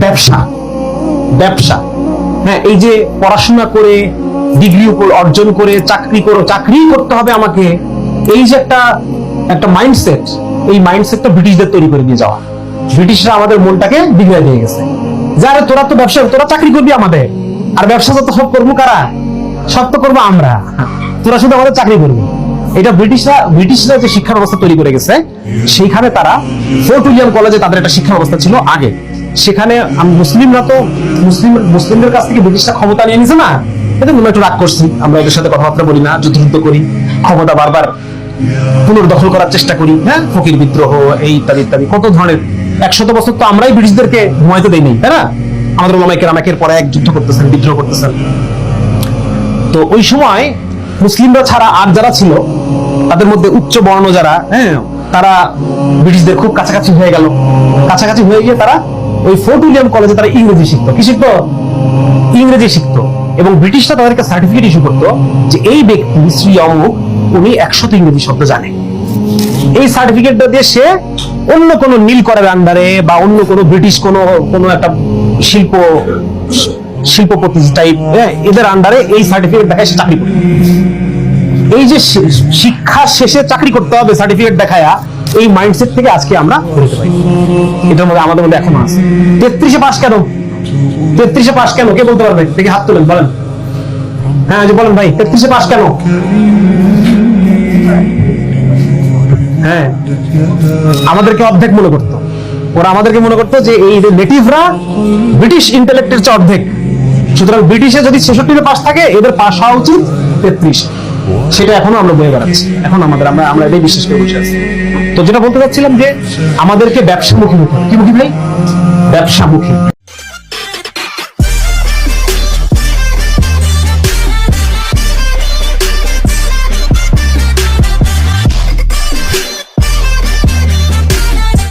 ব্যবসা ব্যবসা। হ্যাঁ এই যে পড়াশোনা করে ডিগ্রি অর্জন করে, চাকরি করো চাকরি করতে হবে আমাকে। এই যে একটা একটা মাইন্ডসেট এই মাইন্ডসেটটা ব্রিটিশদের তৈরি করে দিয়ে যাওয়া। ব্রিটিশরা আমাদের মনটাকে বিগড়ে দিয়ে গেছে। যারা তোরা তো ব্যবসা, তোরা চাকরি করবি আমাদের। আর ব্যবসা তো সব করব কারা? সব তো করব আমরা। তোরা শুধু আমাদের চাকরি করবি। এটা ব্রিটিশরা ব্রিটিশরা যে শিক্ষা ব্যবস্থা তৈরি করে গেছে, সেইখানে তারা ফোর্ট উইলিয়াম কলেজে তাদের একটা শিক্ষা ব্যবস্থা ছিল আগে। সেখানে মুসলিমরা তো মুসলিম মুসলিমদের কাছ থেকে ব্রিটিশরা ক্ষমতা নিয়ে নিছে না। এটা আমরা একটু রাগ করছি। আমরা ওদের সাথে কথাবার্তা বলি না যুদ্ধ যুদ্ধ করি, ক্ষমতা বারবার পুনর্দখল করার চেষ্টা করি। হ্যাঁ ফকির বিদ্রোহ, এই ইত্যাদি ইত্যাদি। কত ধরনের একশত বছর তো আমরাই ব্রিটিশদেরকে ঘুমাইতে দেই নাই, তাই না? আমাদের ওলামাইকের আমাকের পরে এক যুদ্ধ করতেছেন, বিদ্রোহ করতেছেন। তো ওই সময় মুসলিমরা ছাড়া আর যারা ছিল, তাদের মধ্যে উচ্চ বর্ণ যারা হ্যাঁ তারা ব্রিটিশদের খুব কাছাকাছি হয়ে গেল। কাছাকাছি হয়ে গিয়ে তারা ওই ফোর্ট উইলিয়াম কলেজে তারা ইংরেজি শিখতো। কি শিখতো? ইংরেজি শিখতো। এবং ব্রিটিশরা তাদেরকে সার্টিফিকেট ইস্যু করতো যে এই ব্যক্তি শ্রী অমুক, উনি একশত ইংরেজি শব্দ জানে। এই সার্টিফিকেটটা দিয়ে সে অন্য কোনো নীল করের আন্ডারে বা অন্য কোনো ব্রিটিশ কোনো কোনো একটা শিল্প শিল্পপতি টাইপ এদের আন্ডারে এই সার্টিফিকেট দেখায় সে চাকরি করবে এই যে শিক্ষা শেষে চাকরি করতে হবে সার্টিফিকেট দেখায়া এই মাইন্ডসেট থেকে আজকে আমরা পারি। এটার মধ্যে আমাদের মধ্যে এখনও আছে। তেত্রিশে পাস কেন? তেত্রিশে পাস কেন? কে বলতে পারবে? দেখি হাত তুলেন, বলেন। হ্যাঁ যে বলেন ভাই, তেত্রিশে পাস কেন? হ্যাঁ আমাদেরকে অর্ধেক মনে করতো। ওরা আমাদেরকে মনে করতো যে এই নেটিভরা ব্রিটিশ ইন্টেলেক্টের চেয়ে অর্ধেক। সুতরাং ব্রিটিশে যদি ছেষট্টিতে পাস থাকে, এদের পাস হওয়া উচিত তেত্রিশ। সেটা এখনও আমরা বয়ে বেড়াচ্ছি। এখন আমাদের, আমরা আমরা এটাই বিশ্বাস করে বসে আছি তো যেটা বলতে চাচ্ছিলাম যে, আমাদেরকে ব্যবসামুখী হতে হবে। কি মুখী ভাই? ব্যবসামুখী।